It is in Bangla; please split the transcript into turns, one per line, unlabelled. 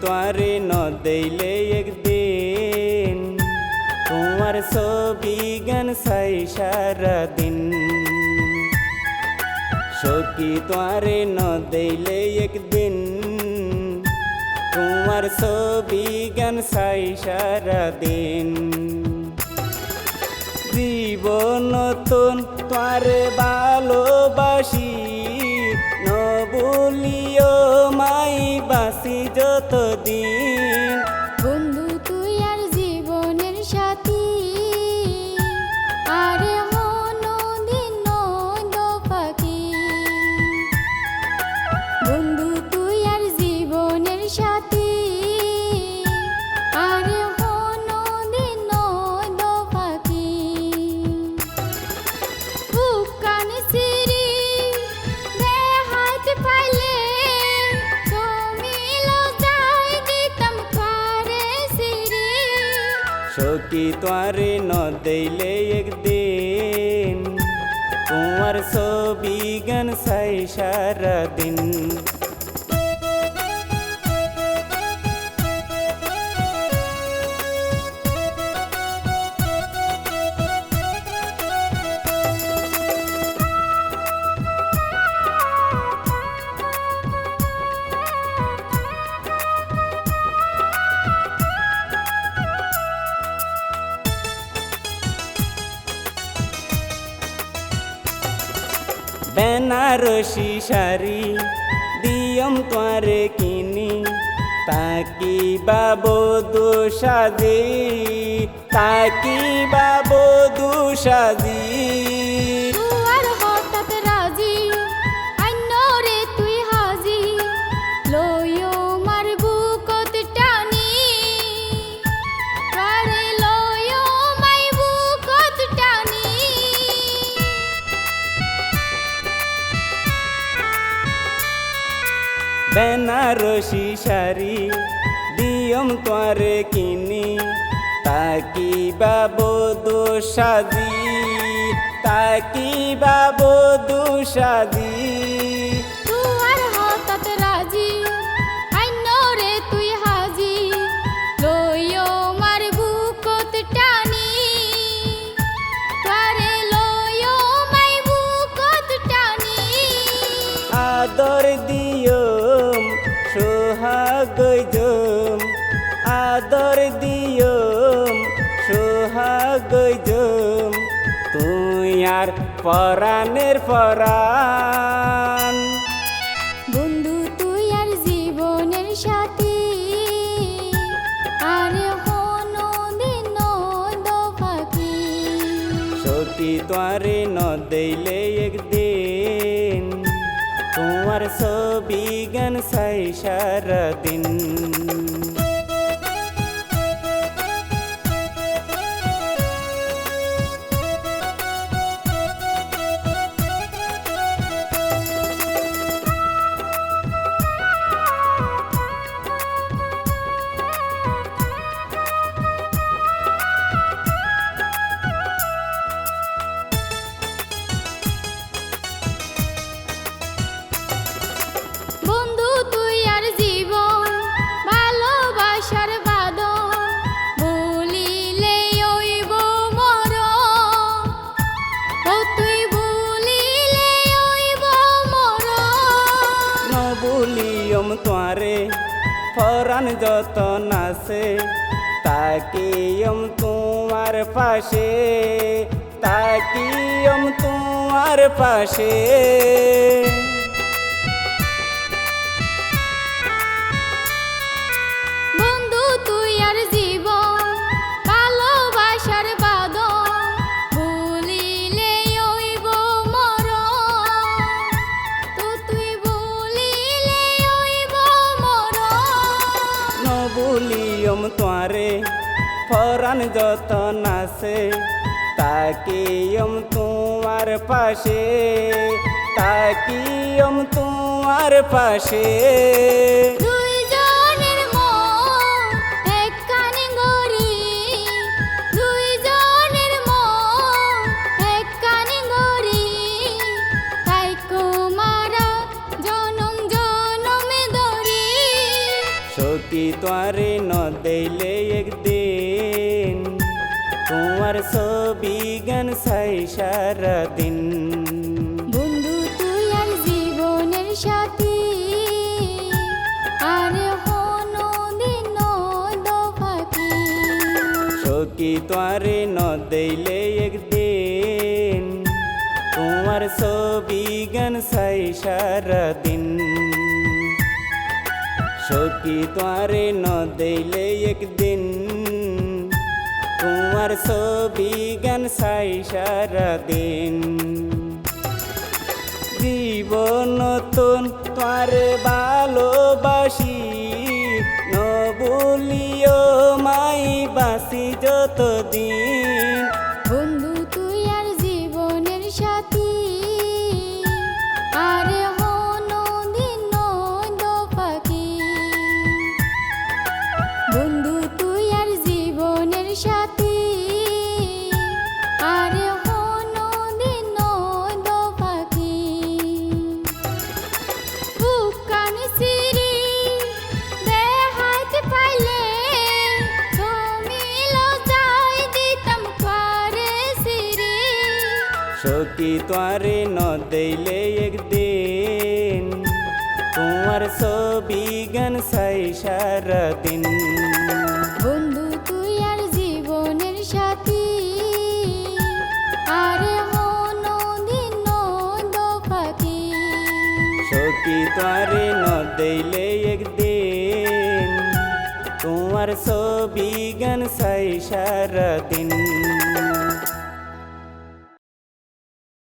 তোমারে ন দেইলে একদিন। তোমার ছবি গান সাই সারা দিন সখী তোমারে ন দেইলে একদিন। তোমার ছবি গান সাই সারা দিন জীবন নতুন তোরে ভালোবাসি ন বলিও মাই বাসি যতদিন সখী তোরে ন দেইলে একদিন। তোমার ছবি গান সাই সারা দিন বেনারসি শাড়ি দিয়ম তোরে কিনি। তাকি বাবো দুসাজি তাকি বাবো দুসাজি বেনারসি শাড়ি দিয়ম তোরে কিনি। তাকি বাবো দুসাজি তাকি বাবো দুসাজি
তুয়ার
আদর দিয়ম সোহাগ জম তুই আর পরাণের পরাণ।
বন্ধু তুই আর জীবনের সাথী আর হনো দিন পাখি
সখী তোরে ন দেইলে একদিন তোমার ছবি গান সাই সারা তোরে ফরান যত নাসে তাকিয়ম তোমার পাশে তাকিয়ম তোমার পাশে। ফরান যত নাচে তাকিয়ম তোমার পাশে তাকিয়ম তোমার পাশে।
দুইজনের মন একখানি গড়ি
তোমার ছবি গান সাই সারা দিন
বন্ধু তুই আর জীবনের সাথী। আর হনো দিন দফাকি
সখী তোয়ারে ন দেইলে একদিন তোমার ছবি গান সাই সারা দিন সখী তোয়ারে ন দেইলে একদিন তোমার ছবি গান সাই সারা দিন জীবন নতুন তোমার ভালোবাসি। নবুলিও মাই বাসি যতদিন। সখী তোরে ন দেইলে একদিন। তোমার ছবি গান সাই সারা দিন
বন্ধু তুই আর জীবনের সাথী। আর হনো দিন দফাকি
সখী তোরে ন দেইলে একদিন। তোমার ছবি গান সাই সারা দিন